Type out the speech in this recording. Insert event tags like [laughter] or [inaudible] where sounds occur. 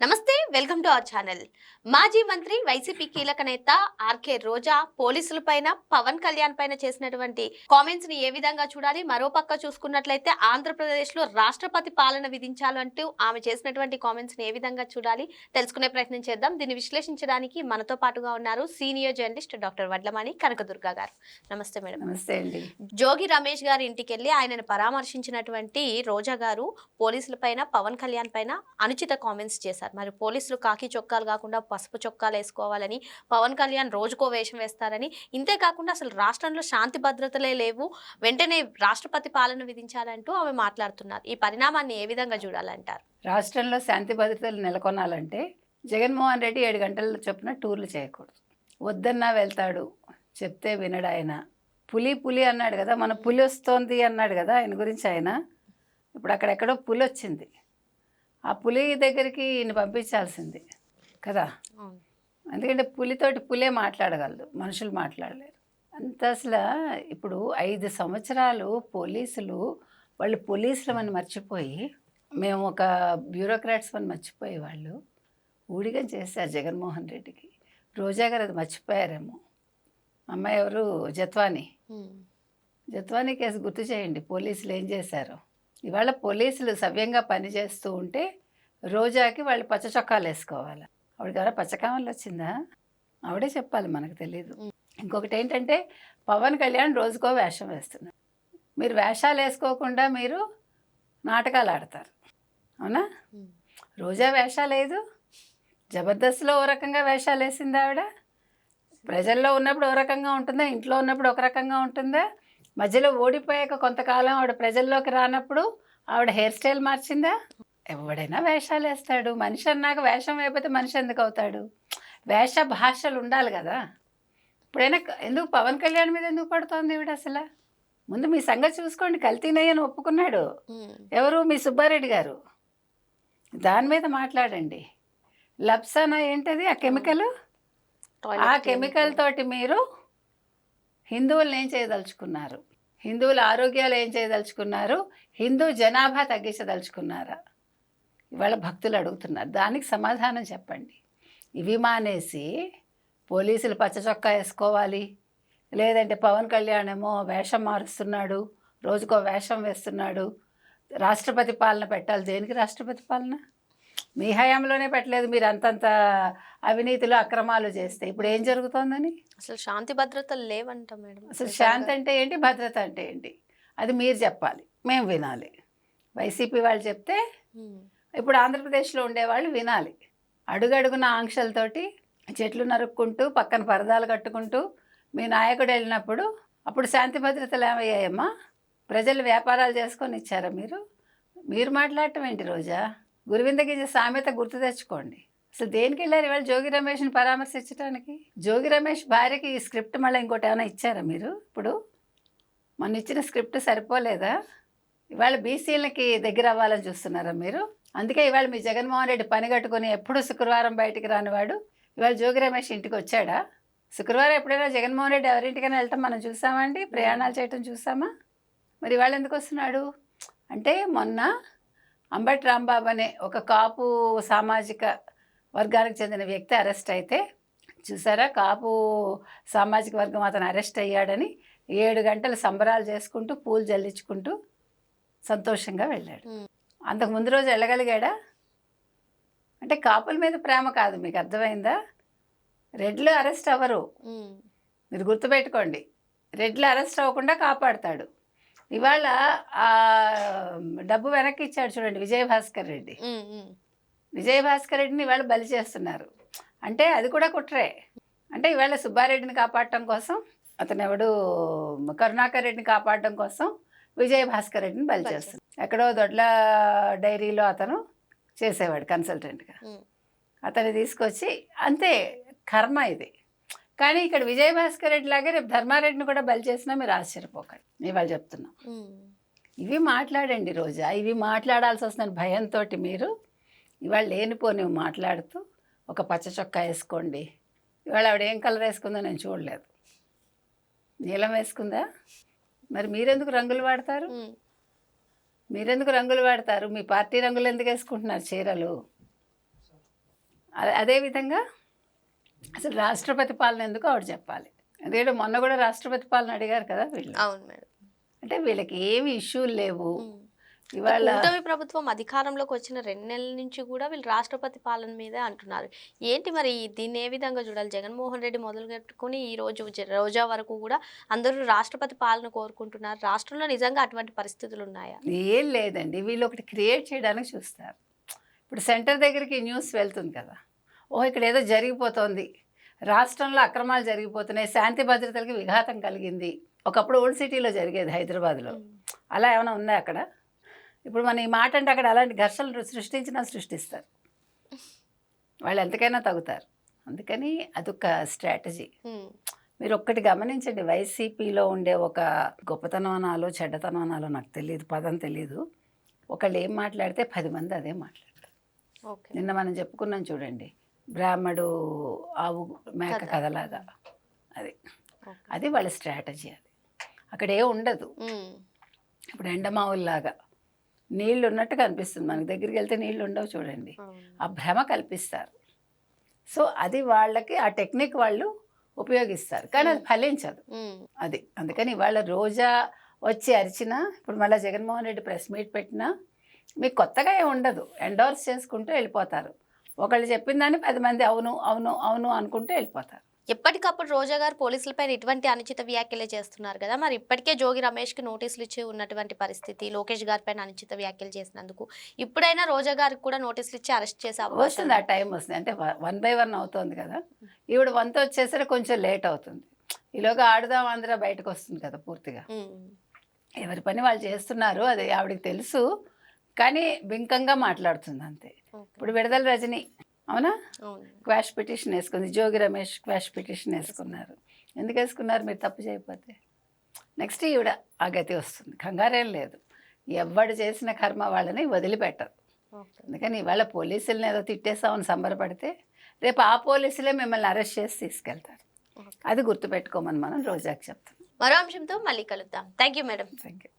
నమస్తే welcome to our channel. మాజీ మంత్రి వైసీపీ కీలక నేత ఆర్కే రోజా పోలీసుల పైన పవన్ కళ్యాణ్ పైన చేసినటువంటి కామెంట్స్ని ఏ విధంగా చూడాలి? మరోపక్క చూసుకున్నట్లయితే ఆంధ్రప్రదేశ్లో రాష్ట్రపతి పాలన విధించాలంటూ ఆమె చేసినటువంటి కామెంట్స్ని ఏ విధంగా చూడాలి? తెలుసుకునే ప్రయత్నం చేద్దాం. దీన్ని విశ్లేషించడానికి మనతో పాటుగా ఉన్నారు senior journalist doctor Vadlamani Kanakadurga garu. నమస్తే మేడం. నమస్తే అండి. జోగి రమేష్ గారి ఇంటికి వెళ్ళి ఆయనను పరామర్శించినటువంటి రోజా గారు పోలీసుల పైన పవన్ కళ్యాణ్ పైన అనుచిత కామెంట్స్ చేశారు. మరి పోలీసులు కాకి చొక్కాలు కాకుండా పసుపు చొక్కాలు వేసుకోవాలని పవన్ కళ్యాణ్ రోజుకో వేషం వేస్తారని ఇంతే కాకుండా అసలు రాష్ట్రంలో శాంతి భద్రతలే లేవు. వెంటనే రాష్ట్రపతి పాలన విధించాలంటూ ఆమె మాట్లాడుతున్నారు. ఈ పరిణామాన్ని ఏ విధంగా చూడాలంటారు? రాష్ట్రంలో శాంతి భద్రతలు నెలకొనాలంటే జగన్మోహన్ రెడ్డి ఏడు గంటల చొప్పున టూర్లు చేయకూడదు. వద్దన్నా వెళ్తాడు చెప్తే వినడు ఆయన. పులి పులి అన్నాడు కదా మన పులి వస్తోంది అన్నాడు కదా ఆయన గురించి ఆయన. ఇప్పుడు అక్కడెక్కడో పులి వచ్చింది. ఆ పులి దగ్గరికి ఈయన పంపించాల్సింది కదా? ఎందుకంటే పులితోటి పులే మాట్లాడగలదు మనుషులు మాట్లాడలేరు. అంత అసలు ఇప్పుడు ఐదు సంవత్సరాలు పోలీసులు వాళ్ళు పోలీసులు అని మర్చిపోయి మేము ఒక బ్యూరోక్రాట్స్ అని మర్చిపోయి వాళ్ళు ఊడిగం చేశారు జగన్మోహన్ రెడ్డికి. రోజా గారు అది మర్చిపోయారేమో. అమ్మాయి ఎవరు? జత్వాని. జత్వాని కేసు గుర్తు చేయండి పోలీసులు ఏం చేశారు. ఇవాళ పోలీసులు సవ్యంగా పనిచేస్తూ ఉంటే రోజాకి వాళ్ళు పచ్చ చొక్కాలు వేసుకోవాలి. ఆవిడకి ఎవరో పచ్చకామలు వచ్చిందా? ఆవిడే చెప్పాలి మనకు తెలియదు ఇంకొకటి ఏంటంటే పవన్ కళ్యాణ్ రోజుకో వేషం వేస్తున్నారు. మీరు వేషాలు వేసుకోకుండా మీరు నాటకాలు ఆడతారు. అవునా? రోజా వేషాలు లేదు జబర్దస్త్లో ఓ రకంగా వేషాలు వేసింది ఆవిడ. ప్రజల్లో ఉన్నప్పుడు ఓ రకంగా ఉంటుందా? ఇంట్లో ఉన్నప్పుడు ఒక రకంగా ఉంటుందా? మధ్యలో ఓడిపోయాక కొంతకాలం ఆవిడ ప్రజల్లోకి రానప్పుడు ఆవిడ హెయిర్ స్టైల్ మార్చిందా? ఎవడైనా వేషాలు వేస్తాడు. మనిషి అన్నాక వేషం వేయకపోతే మనిషి ఎందుకు అవుతాడు? వేష భాషలు ఉండాలి కదా. ఇప్పుడైనా ఎందుకు పవన్ కళ్యాణ్ మీద ఎందుకు పడుతోంది ఈవిడ అసలు? ముందు మీ సంగతి చూసుకోండి. కల్తీనయ్యని ఒప్పుకున్నాడు. ఎవరు? మీ సుబ్బారెడ్డి గారు. దాని మీద మాట్లాడండి. లప్సానా ఏంటది? ఆ కెమికల్? ఆ కెమికల్ తోటి మీరు హిందువులను ఏం చేయదలుచుకున్నారు? హిందువుల ఆరోగ్యాలు ఏం చేయదలుచుకున్నారు? హిందూ జనాభా తగ్గించదలుచుకున్నారా? ఇవాళ భక్తులు అడుగుతున్నారు. దానికి సమాధానం చెప్పండి. ఇవి మానేసి పోలీసులు పచ్చ చొక్కా వేసుకోవాలి. లేదంటే పవన్ కళ్యాణ్ ఏమో వేషం మారుస్తున్నాడు. రోజుకో వేషం వేస్తున్నాడు. రాష్ట్రపతి పాలన పెట్టాలి. దేనికి రాష్ట్రపతి పాలన? మీ హయాంలోనే పెట్టలేదు మీరు అంతంత అవినీతులు అక్రమాలు చేస్తే. ఇప్పుడు ఏం జరుగుతోందని? అసలు శాంతి భద్రతలు లేవంట మేడం. అసలు శాంతి అంటే ఏంటి? భద్రత అంటే ఏంటి? అది మీరు చెప్పాలి. మేము వినాలి. వైసీపీ వాళ్ళు చెప్తే. ఇప్పుడు ఆంధ్రప్రదేశ్లో ఉండేవాళ్ళు వినాలి. అడుగడుగున ఆంక్షలతోటి చెట్లు నరుక్కుంటూ పక్కన పరదాలు కట్టుకుంటూ మీ నాయకుడు వెళ్ళినప్పుడు అప్పుడు శాంతి భద్రతలు ఏమయ్యాయమ్మా? ప్రజలు వ్యాపారాలు చేసుకొని ఇచ్చారా మీరు? మీరు మాట్లాడటం ఏంటి రోజా? గురువిందగిరి సామెత గుర్తు తెచ్చుకోండి. అసలు దేనికి వెళ్ళారు ఇవాళ జోగి రమేష్ని పరామర్శించడానికి జోగి రమేష్ భార్యకి ఈ స్క్రిప్ట్ మళ్ళీ ఇంకోటి ఏమైనా ఇచ్చారా మీరు? ఇప్పుడు మొన్న ఇచ్చిన స్క్రిప్ట్ సరిపోలేదా? ఇవాళ బీసీలకి దగ్గర అవ్వాలని చూస్తున్నారా మీరు? అందుకే ఇవాళ మీ జగన్మోహన్ రెడ్డి పని కట్టుకుని ఎప్పుడు శుక్రవారం బయటికి రానివాడు. ఇవాళ జోగి రమేష్ ఇంటికి వచ్చాడా? శుక్రవారం ఎప్పుడైనా జగన్మోహన్ రెడ్డి ఎవరింటికైనా వెళ్ళటం మనం చూసామా అండి? ప్రయాణాలు చేయటం చూసామా? మరి ఇవాళ ఎందుకు వస్తున్నాడు? అంటే మొన్న అంబటి రాంబాబు అనే ఒక కాపు సామాజిక వర్గానికి చెందిన వ్యక్తి అరెస్ట్ అయితే చూసారా? కాపు సామాజిక వర్గం అతను అరెస్ట్ అయ్యాడని ఏడు గంటలు సంబరాలు చేసుకుంటూ పూలు జల్లించుకుంటూ సంతోషంగా వెళ్ళాడు. అంతకు ముందు రోజు వెళ్ళగలిగాడా? అంటే కాపుల మీద ప్రేమ కాదు మీకు అర్థమైందా? రెడ్లు అరెస్ట్ అవ్వరు. మీరు గుర్తుపెట్టుకోండి రెడ్లు అరెస్ట్ అవ్వకుండా కాపాడుతాడు. ఇవాళ ఆ డబ్బు వెనక్కి ఇచ్చాడు చూడండి విజయభాస్కర్ రెడ్డి. విజయభాస్కర్ రెడ్డిని ఇవాళ బలి చేస్తున్నారు. అంటే అది కూడా కుట్రే. అంటే ఇవాళ సుబ్బారెడ్డిని కాపాడటం కోసం అతను ఎవడు కరుణాకర్ రెడ్డిని కాపాడటం కోసం విజయభాస్కర్ రెడ్డిని బలి చేస్తున్నారు. ఎక్కడో దొడ్ల డైరీలో అతను చేసేవాడు కన్సల్టెంట్గా. అతన్ని తీసుకొచ్చి అంతే కర్మ ఇది. కానీ ఇక్కడ విజయభాస్కర్ రెడ్డి లాగే రేపు ధర్మారెడ్డిని కూడా బలి చేసినా మీరు ఆశ్చర్యపోకండి. ఇవాళ చెప్తున్నాం. ఇవి మాట్లాడండి రోజా. ఇవి మాట్లాడాల్సి వస్తున్న భయంతో మీరు ఇవాళ లేనిపోని మాట్లాడుతూ ఒక పచ్చ చొక్కా వేసుకోండి. ఇవాళ ఆవిడ ఏం కలర్ వేసుకుందో నేను చూడలేదు. నీలం వేసుకుందా? మరి మీరెందుకు రంగులు వాడతారు. మీరెందుకు రంగులు వాడతారు? మీ పార్టీ రంగులు ఎందుకు వేసుకుంటున్నారు చీరలు? అదే- అదేవిధంగా అసలు రాష్ట్రపతి పాలన ఎందుకు ఆవిడ చెప్పాలి. ఎందుకంటే మొన్న కూడా రాష్ట్రపతి పాలన అడిగారు కదా వీళ్ళు. అవును మేడం. అంటే వీళ్ళకి ఏమి ఇష్యూలు లేవు. ఇవాళ కూటమి ప్రభుత్వం అధికారంలోకి వచ్చిన రెండు నెలల నుంచి కూడా వీళ్ళు రాష్ట్రపతి పాలన మీదే అంటున్నారు. ఏంటి మరి దీన్ని ఏ విధంగా చూడాలి? జగన్మోహన్ రెడ్డి మొదలు పెట్టుకుని ఈ రోజు రోజా వరకు కూడా అందరూ రాష్ట్రపతి పాలన కోరుకుంటున్నారు. రాష్ట్రంలో నిజంగా అటువంటి పరిస్థితులు ఉన్నాయా? ఏం లేదండి. వీళ్ళు ఒకటి క్రియేట్ చేయడానికి చూస్తారు. ఇప్పుడు సెంటర్ దగ్గరికి న్యూస్ వెళ్తుంది కదా. ఓ ఇక్కడ ఏదో జరిగిపోతోంది. రాష్ట్రంలో అక్రమాలు జరిగిపోతున్నాయి. శాంతి భద్రతలకి విఘాతం కలిగింది. ఒకప్పుడు ఓల్డ్ సిటీలో జరిగేది హైదరాబాద్లో. అలా ఏమైనా ఉందా అక్కడ? ఇప్పుడు మన ఈ మాట అంటే అక్కడ అలాంటి ఘర్షణలు సృష్టించినా సృష్టిస్తారు. [laughs] వాళ్ళు ఎంతకైనా తగ్గుతారు. అందుకని అదొక స్ట్రాటజీ. మీరు ఒక్కటి గమనించండి. వైసీపీలో ఉండే ఒక గొప్పతనం అనాలో చెడ్డతనం అనాలో నాకు తెలియదు పదం తెలియదు ఒకళ్ళు ఏం మాట్లాడితే పది మంది అదే మాట్లాడతారు. ఓకే. నిన్న మనం చెప్పుకున్నాం చూడండి. బ్రాహ్మడు ఆవు మేక కథ. కథలాగా. అది. అది వాళ్ళ స్ట్రాటజీ అది. అక్కడ ఏ ఉండదు. ఇప్పుడు ఎండమావుల్లాగా నీళ్ళు ఉన్నట్టు కనిపిస్తుంది మనకి దగ్గరికి వెళ్తే నీళ్ళు ఉండవు చూడండి. ఆ భ్రమ కల్పిస్తారు. సో అది వాళ్ళకి ఆ టెక్నిక్ వాళ్ళు ఉపయోగిస్తారు. కానీ అది ఫలించదు. అది. అందుకని ఇవాళ రోజా వచ్చి అరిచినా ఇప్పుడు మళ్ళీ జగన్మోహన్ రెడ్డి ప్రెస్ మీట్ పెట్టినా మీకు కొత్తగా ఏం ఉండదు. ఎండోర్స్ చేసుకుంటూ వెళ్ళిపోతారు. ఒకళ్ళు చెప్పిన దాన్ని పది మంది అవును అవును అవును అనుకుంటూ వెళ్ళిపోతారు. ఎప్పటికప్పుడు రోజా గారు పోలీసులపై ఇటువంటి అనుచిత వ్యాఖ్యలే చేస్తున్నారు కదా. మరి ఇప్పటికే జోగి రమేష్కి నోటీసులు ఇచ్చి ఉన్నటువంటి పరిస్థితి లోకేష్ గారి పైన అనుచిత వ్యాఖ్యలు చేసినందుకు ఇప్పుడైనా రోజా గారికి కూడా నోటీసులు ఇచ్చి అరెస్ట్ చేసే వస్తుంది ఆ టైం వస్తుంది. అంటే వన్ బై వన్ అవుతుంది కదా. ఈవిడ వంత వచ్చేసరికి కొంచెం లేట్ అవుతుంది. ఈలోగా ఆడుదాం ఆంధ్ర బయటకు వస్తుంది కదా పూర్తిగా. ఎవరి పని వాళ్ళు చేస్తున్నారు అది ఆవిడకి తెలుసు. కానీ బింకంగా మాట్లాడుతుంది అంతే. ఇప్పుడు విడుదల రజని అవునా? క్వాష్ పిటిషన్ వేసుకుంది. జోగి రమేష్ క్వాష్ పిటిషన్ వేసుకున్నారు. ఎందుకు వేసుకున్నారు మీరు తప్పు చేయకపోతే. నెక్స్ట్ ఈవిడ ఆ గతి వస్తుంది. కంగారేం లేదు. ఎవడు చేసిన కర్మ వాళ్ళని వదిలిపెట్టరు. అందుకని ఇవాళ పోలీసులను ఏదో తిట్టేస్తామని సంబరపడితే రేపు ఆ పోలీసులే మిమ్మల్ని అరెస్ట్ చేసి తీసుకెళ్తారు. అది గుర్తుపెట్టుకోమని మనం రోజాకి చెప్తాం మరో అంశంతో మళ్ళీ కలుద్దాం. Thank you madam. Thank you